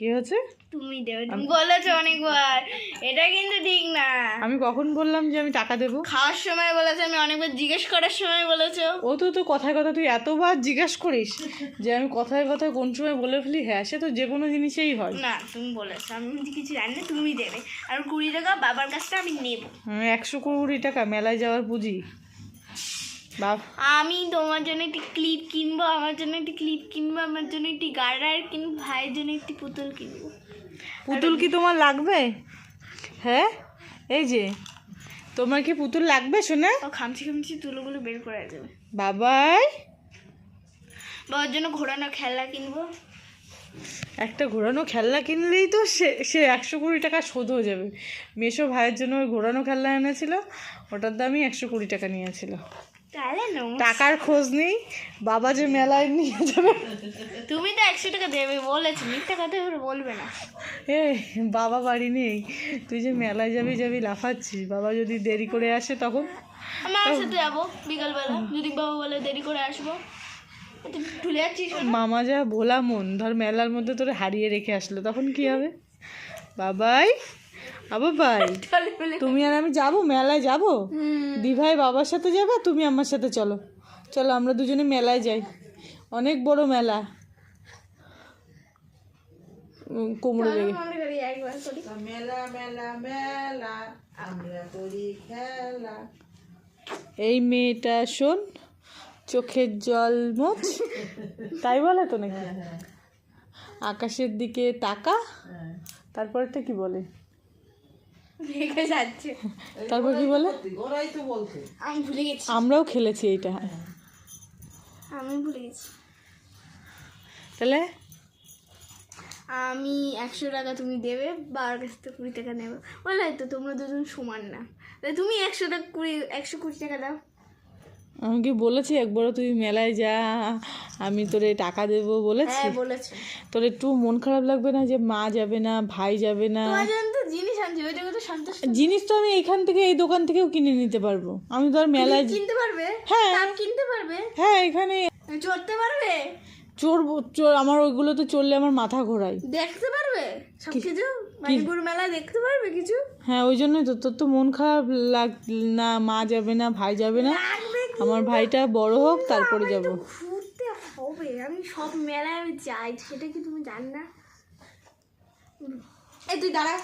কি হয়েছে? তুমি দেবে। তুমি বলেছ অনেকবার। এটা কিন্তু ঠিক না। আমি কখন বললাম যে আমি টাকা দেবো? খাওয়ার সময় বলেছ আমি অনেকবার জিজ্ঞেস করার সময় বলেছ। ও তো তো কথায় কথা তুই এতবার জিজ্ঞাসা করিস যে আমি কথায় কথায় কোন সময় বলে ফেলি? হ্যাঁ সে তো যে কোনো জিনিসেই হয়। না তুমি বলেছ। আমি কিছু জানি না তুমি দেবে। আর কুড়ি টাকা বাবার কাছটা আমি নেব। একশো কুড়ি টাকা মেলায় যাওয়ার পুঁজি। আমি তোমার জন্য একটি ক্লিপ কিনবো আমার জন্য একটি ক্লিপ কিনবো আমার জন্য একটি গার্ডার কিনবো ভাইয়ের জন্য একটি পুতুল কিনবো। পুতুল কি তোমার লাগবে? হ্যাঁ? এই যে তোমার কি পুতুল লাগবে শোনা ও খামচি খামচি তুলোগুলো বের করে যাবে। বাবাই। বাবার জন্য ঘোরানো খেলনা কিনবো। একটা ঘোরানো খেলনা কিনলেই তো সে সে একশো কুড়ি টাকা শোধ হয়ে যাবে। মেশো ভাইয়ের জন্য ওই ঘোরানো খেলনা এনেছিল ওটার দামই একশো কুড়ি টাকা নিয়েছিল। টাকার খোঁজ নেই বাবা যে মেলায় নিয়ে যাবে। তুমি তো একশো টাকা দেবে বলেছি মিথ্যা কথা বলবে না। এ বাবা বাড়ি নেই তুই যে মেলায় যাবি যাবি লাফাচ্ছিস বাবা যদি দেরি করে আসে তখন? আমি আমার সাথে যাব বিকালবেলা যদি বাবা বলে দেরি করে আসব। মামা যা ভোলা মন ধর মেলার মধ্যে তোরে হারিয়ে রেখে আসলো তখন কি হবে? বাবাই। আবা ভাই তুমি আর আমি যাব? মেলায় যাব? দিভাই বাবার সাথে যাবে? তুমি আমার সাথে চলো। চলো আমরা দুজনে মেলায় যাই। অনেক বড় মেলা। কুমড়ো লেগে। মনে করি একবার করি। মেলা মেলা মেলা আমরা করি খেলা। এই মেয়েটা শোন চোখের জল মোচ তাই বলে তো নাকি? আকাশের দিকে তাকা। তারপরটা কি বলে? রেখে যাচ্ছে। তারপর কি বলে? আমি ভুলে গেছি। আমরাও খেলেছি এইটা। আমি ভুলে গেছি। তাহলে? আমি একশো টাকা তুমি দেবে বাবার কাছ থেকে কুড়ি টাকা নেবে। বলে তো তোমরা দুজন সমান না। তাহলে তুমি একশো টাকা কুড়ি একশো কুড়ি টাকা দাও। আমি কি বলেছি একবারও তুই মেলায় যা আমি তোরে টাকা দেবো বলেছি? হ্যাঁ বলেছ। তোর একটু মন খারাপ লাগবে না যে মা যাবে না ভাই যাবে না তোমার জন্য তো জিনিস আনছি তো জিনিস তো আমি এখান থেকে এই দোকান থেকেও কিনে নিতে পারব। আমি ধর মেলায় কিনতে পারবে? হ্যাঁ। কিনতে পারবে? হ্যাঁ এখানে চড়তে পারবে? চড়বো চোর আমার ওইগুলো তো চললে আমার মাথা ঘোরায়। দেখতে পারবে? সব কিছু? মানিপুর মেলায় দেখতে পারবে কিছু? হ্যাঁ ওই জন্যই তো তোর তো মন খারাপ লাগ না মা যাবে না ভাই যাবে না। আমার ভাইটা বড় হোক তারপরে যাব তো ঘুরতে হবে। আমি সব মেলায় আমি যাই সেটা কি তুমি জান না এই তুই দাঁড়া।